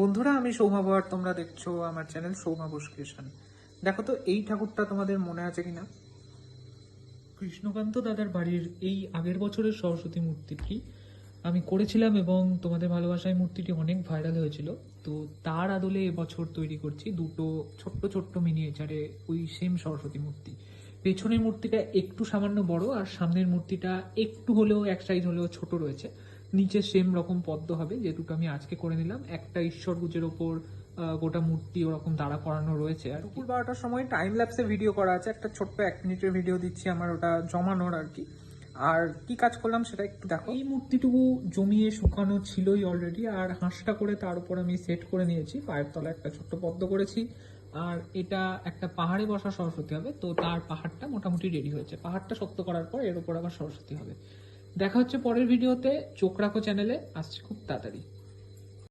বন্ধুরা, আমি সৌমা বহার তোমরা দেখছ আমার চ্যানেল বোস ক্রিয়েশন। দেখো তো, এই ঠাকুরটা তোমাদের মনে আছে কিনা? কৃষ্ণকান্ত দাদার বাড়ির এই আগের বছরের সরস্বতী মূর্তিটি আমি করেছিলাম এবং তোমাদের ভালোবাসায় মূর্তিটি অনেক ভাইরাল হয়েছিল। তো তার আদলে এবছর তৈরি করছি দুটো ছোট্ট ছোট্ট মিনিয়েচারে ওই সেম সরস্বতী মূর্তি। পেছনের মূর্তিটা একটু সামান্য বড় আর সামনের মূর্তিটা একটু হলেও, এক সাইজ হলেও ছোট রয়েছে। নিচে সেম রকম পদ্ম হবে যে দুটো আমি আজকে করে নিলাম। একটা ঈশ্বর গুজের ওপর গোটা মূর্তি ওরকম দাঁড়া করানো রয়েছে আর। দুপুর বারোটার সময় টাইম ল্যাপসে ভিডিও করা আছে। একটা ছোট্ট এক মিনিটের ভিডিও দিচ্ছি আমার ওটা জমানোর আর কি। আর কি কাজ করলাম সেটা একটু দেখো। এই মূর্তিটুকু জমিয়ে শুকানো ছিলই অলরেডি আর হাঁসটা করে তার উপর আমি সেট করে নিয়েছি। পায়ের তলায় একটা ছোট্ট পদ্ম করেছি। আর এটা একটা পাহাড়ে বসা সরস্বতী হবে তো তার পাহাড়টা মোটামুটি রেডি হয়েছে। পাহাড়টা শক্ত করার পর এর উপর আবার সরস্বতী হবে। দেখা হচ্ছে পরের ভিডিওতে। চোখ রাখো চ্যানেলে। আসছে খুব তাড়াতাড়ি।